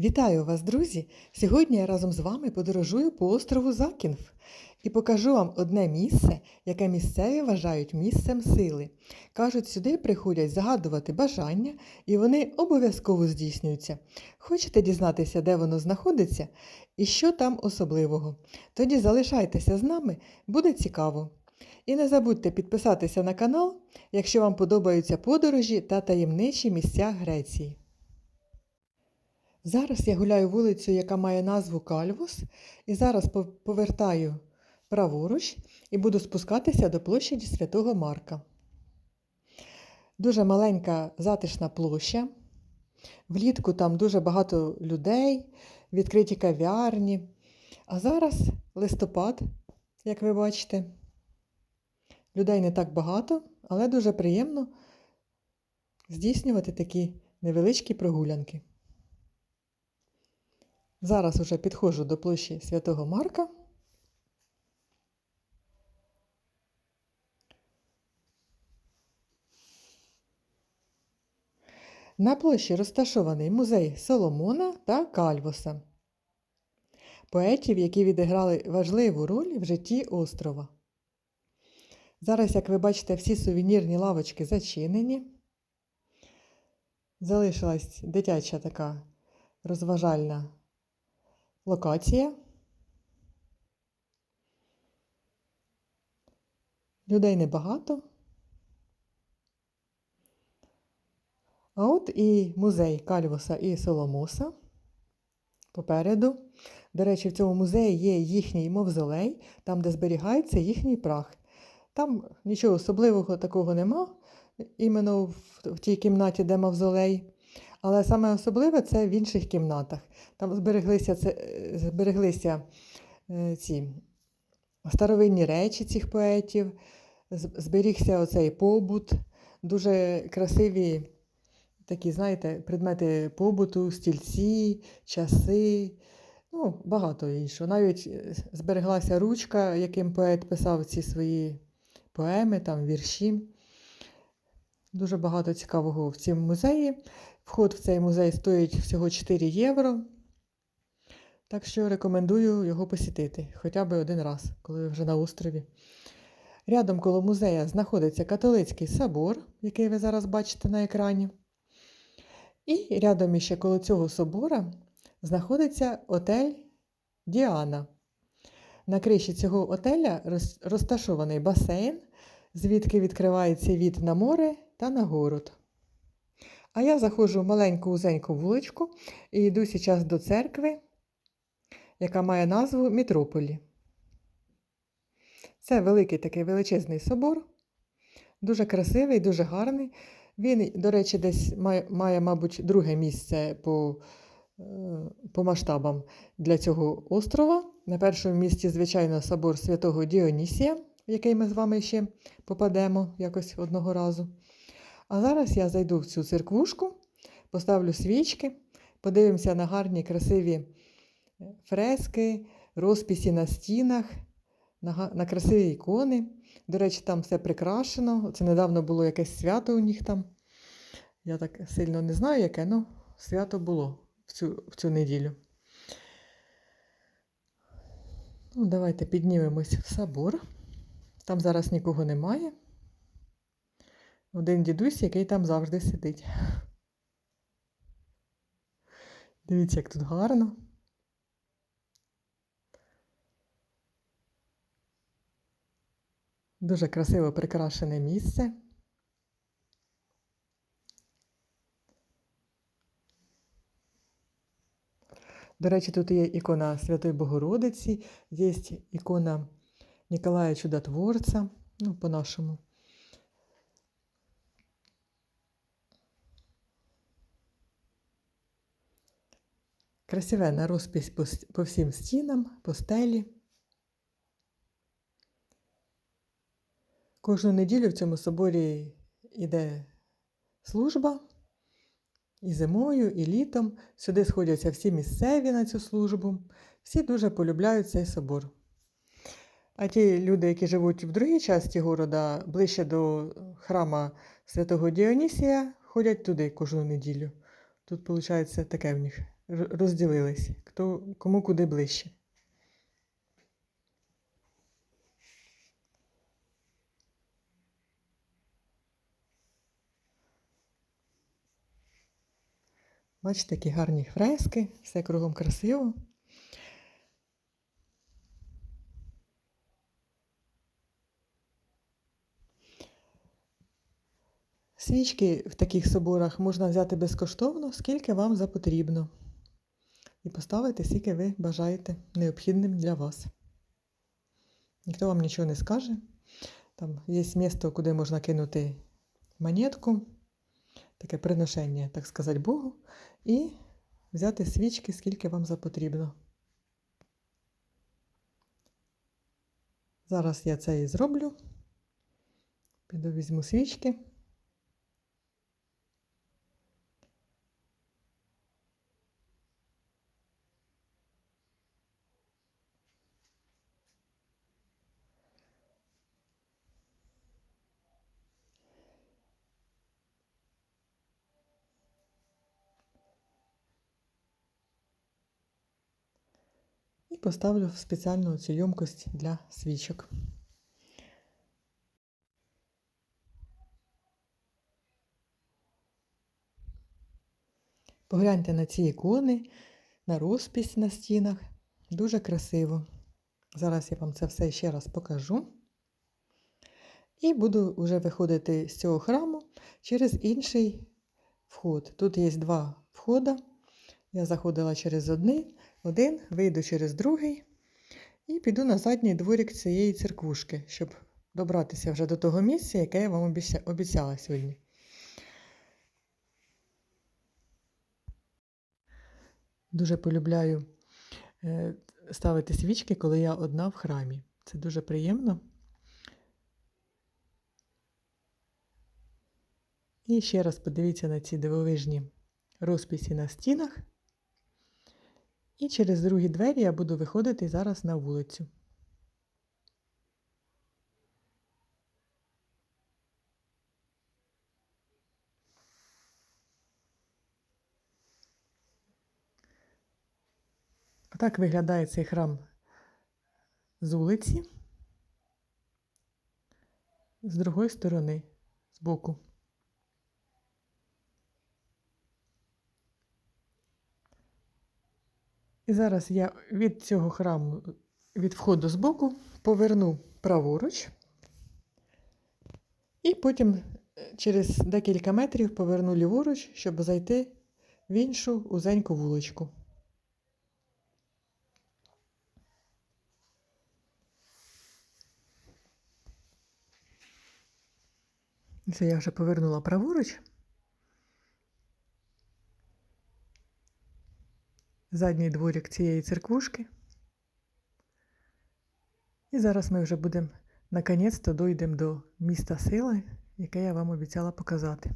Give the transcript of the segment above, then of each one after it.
Вітаю вас, друзі! Сьогодні я разом з вами подорожую по острову Закінф і покажу вам одне місце, яке місцеві вважають місцем сили. Кажуть, сюди приходять загадувати бажання, і вони обов'язково здійснюються. Хочете дізнатися, де воно знаходиться і що там особливого? Тоді залишайтеся з нами, буде цікаво. І не забудьте підписатися на канал, якщо вам подобаються подорожі та таємничі місця Греції. Зараз я гуляю вулицею, яка має назву Кальвус, і зараз повертаю праворуч і буду спускатися до площаді Святого Марка. Дуже маленька затишна площа. Влітку там дуже багато людей, відкриті кав'ярні. А зараз листопад, як ви бачите. Людей не так багато, але дуже приємно здійснювати такі невеличкі прогулянки. Зараз уже підходжу до площі Святого Марка. На площі розташований музей Соломона та Кальвоса, поетів, які відіграли важливу роль в житті острова. Зараз, як ви бачите, всі сувенірні лавочки зачинені. Залишилась дитяча така розважальна локація. Людей небагато. А от і музей Кальвоса і Соломоса попереду. До речі, в цьому музеї є їхній мавзолей, там, де зберігається їхній прах. Там нічого особливого такого нема, іменно в тій кімнаті, де мавзолей. Але саме особливе це в інших кімнатах. Там збереглися, це, е, збереглися е, ці старовинні речі цих поетів, зберігся оцей побут, дуже красиві такі, знаєте, предмети побуту, стільці, часи, ну, багато іншого. Навіть е, збереглася ручка, яким поет писав ці свої поеми, там, вірші. Дуже багато цікавого в цьому музеї. Вход в цей музей стоїть всього 4 євро. Так що рекомендую його посітити хоча б один раз, коли ви вже на острові. Рядом коло музея знаходиться католицький собор, який ви зараз бачите на екрані. І рядом іще коло цього собора знаходиться отель Діана. На криші цього отеля розташований басейн, звідки відкривається від на море та на город. А я заходжу в маленьку узеньку вуличку і йду зараз до церкви, яка має назву Мітрополі. Це великий такий величезний собор, дуже красивий, дуже гарний. Він, до речі, десь має, має мабуть, друге місце по, е, по масштабам для цього острова. На першому місці, звичайно, собор святого Діонісія, в який ми з вами ще попадемо якось одного разу. А зараз я зайду в цю церквушку, поставлю свічки, подивимося на гарні красиві е, фрески, розписи на стінах, на, красиві ікони. До речі, там все прикрашено. Це недавно було якесь свято у них там. Я так сильно не знаю, яке, але свято було в цю, в цю неділю. Ну, давайте піднімемось в собор. Там зараз нікого немає. Один дідусь, який там завжди сидить. Дивіться, як тут гарно. Дуже красиво прикрашене місце. До речі, тут є ікона Святої Богородиці, є ікона Ніколая Чудотворця, ну, по-нашому. Красивенна розпись по, всім стінам, по стелі. Кожну неділю в цьому соборі йде служба. І зимою, і літом сюди сходяться всі місцеві на цю службу. Всі дуже полюбляють цей собор. А ті люди, які живуть в другій часті города, ближче до храма святого Діонісія, ходять туди кожну неділю. Тут, виходить, таке в них розділились, хто кому куди ближче. Бачите, які гарні фрески, все кругом красиво. Свічки в таких соборах можна взяти безкоштовно, скільки вам запотрібно. І поставити, скільки ви бажаєте необхідним для вас. Ніхто вам нічого не скаже. Там є місто, куди можна кинути монетку, таке приношення, так сказати, Богу, і взяти свічки, скільки вам запотрібно. Зараз я це і зроблю. Піду візьму свічки. Поставлю в спеціальну цю ємкость для свічок. Погляньте на ці ікони, на розпись на стінах. Дуже красиво. Зараз я вам це все ще раз покажу. І буду вже виходити з цього храму через інший вход. Тут є два входи. Я заходила через один, один, вийду через другий і піду на задній дворік цієї церквушки, щоб добратися вже до того місця, яке я вам обіцяла сьогодні. Дуже полюбляю е, ставити свічки, коли я одна в храмі. Це дуже приємно. І ще раз подивіться на ці дивовижні розписи на стінах. І через другі двері я буду виходити зараз на вулицю. Отак виглядає цей храм з вулиці, з другої сторони, з боку. І зараз я від цього храму, від входу з боку, поверну праворуч. І потім е, через декілька метрів поверну ліворуч, щоб зайти в іншу узеньку вуличку. Це я вже повернула праворуч. Задній дворик цієї церквушки. І зараз ми вже будемо наконець-то дійдемо до міста сили, яке я вам обіцяла показати.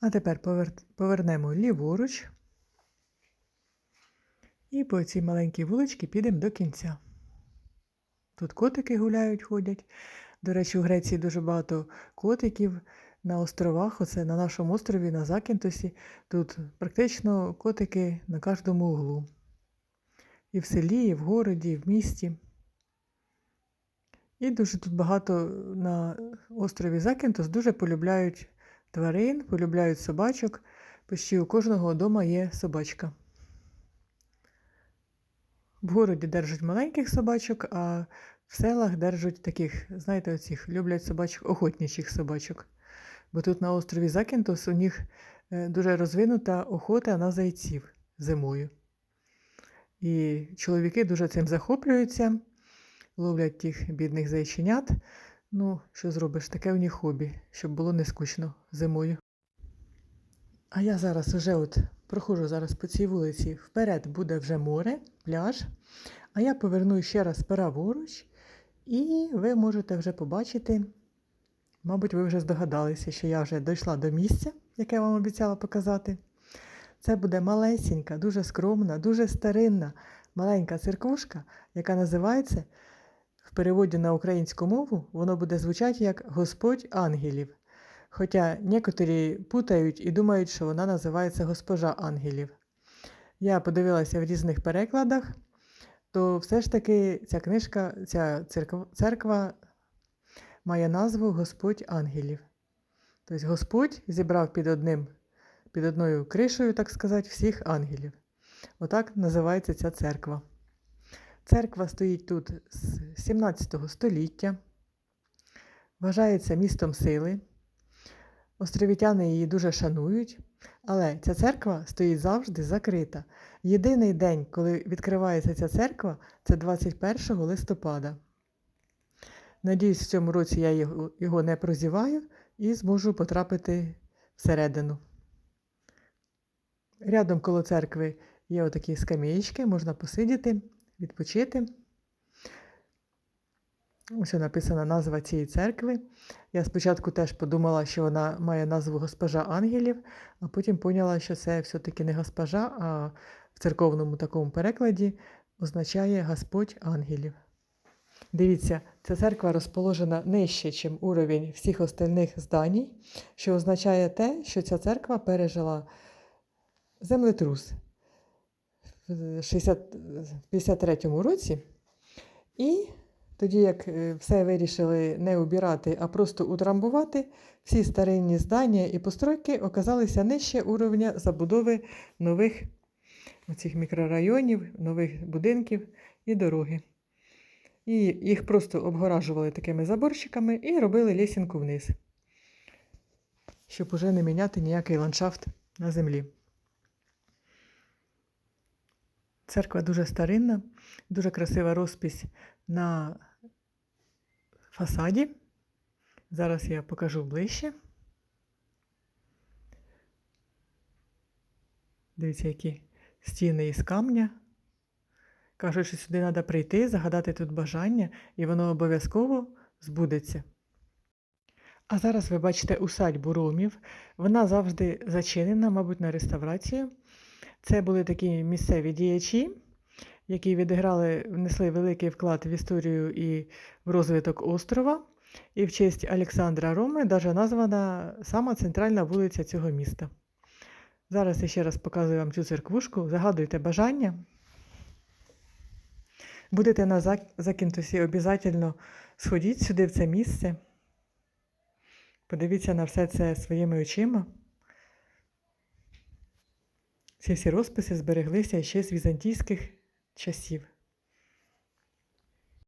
А тепер повер- повернемо ліворуч. І по цій маленькій вуличці підемо до кінця. Тут котики гуляють, ходять. До речі, у Греції дуже багато котиків на островах. Оце на нашому острові, на Закінтосі. Тут практично котики на кожному углу. І в селі, і в городі, і в місті. І дуже тут багато на острові Закінтос дуже полюбляють тварин, полюбляють собачок. Почти у кожного вдома є собачка. В городі держать маленьких собачок, а в селах держать таких, знаєте, оцих люблять собачок, охотничих собачок. Бо тут на острові Закінтос у них е, дуже розвинута охота на зайців зимою. І чоловіки дуже цим захоплюються, ловлять тих бідних зайченят. Ну, що зробиш, таке у них хобі, щоб було не скучно зимою. А я зараз уже от проходжу зараз по цій вулиці. Вперед буде вже море, пляж. А я поверну ще раз праворуч, і ви можете вже побачити. Мабуть, ви вже здогадалися, що я вже дійшла до місця, яке я вам обіцяла показати. Це буде малесенька, дуже скромна, дуже старинна, маленька церквушка, яка називається в переводі на українську мову, воно буде звучати як Господь ангелів. Хоча некоторі путають і думають, що вона називається Госпожа ангелів. Я подивилася в різних перекладах, то все ж таки ця книжка, ця церква, церква має назву Господь ангелів. Тобто Господь зібрав під одним, під одною кришею, так сказати, всіх ангелів. Отак називається ця церква. Церква стоїть тут з 17 століття, вважається містом сили. Островітяни її дуже шанують, але ця церква стоїть завжди закрита. Єдиний день, коли відкривається ця церква, це 21 листопада. Надіюсь, в цьому році я його, не прозіваю і зможу потрапити всередину. Рядом коло церкви є отакі скам'ячки, можна посидіти, відпочити. Ось написана назва цієї церкви. Я спочатку теж подумала, що вона має назву Госпожа Ангелів, а потім поняла, що це все-таки не госпожа, а в церковному такому перекладі означає Господь ангелів. Дивіться, ця церква розположена нижче, ніж уровень всіх остальних зданій, що означає те, що ця церква пережила землетрус в 60 53-му році. І тоді, як е, все вирішили не убирати, а просто утрамбувати, всі старинні здання і постройки оказалися нижче уровня забудови нових оцих мікрорайонів, нових будинків і дороги. І їх просто обгоражували такими заборчиками і робили лісінку вниз, щоб уже не міняти ніякий ландшафт на землі. Церква дуже старинна, дуже красива розпись на фасаді. Зараз я покажу ближче. Дивіться, які стіни із камня. Кажуть, що сюди треба прийти, загадати тут бажання, і воно обов'язково збудеться. А зараз ви бачите усадьбу ромів. Вона завжди зачинена, мабуть, на реставрацію. Це були такі місцеві діячі, які відіграли, внесли великий вклад в історію і в розвиток острова. І в честь Олександра Роми навіть названа сама центральна вулиця цього міста. Зараз я ще раз показую вам цю церквушку. Загадуйте бажання. Будете на Зак- Закінтусі, обов'язково сходіть сюди, в це місце. Подивіться на все це своїми очима. Ці всі розписи збереглися ще з візантійських часів.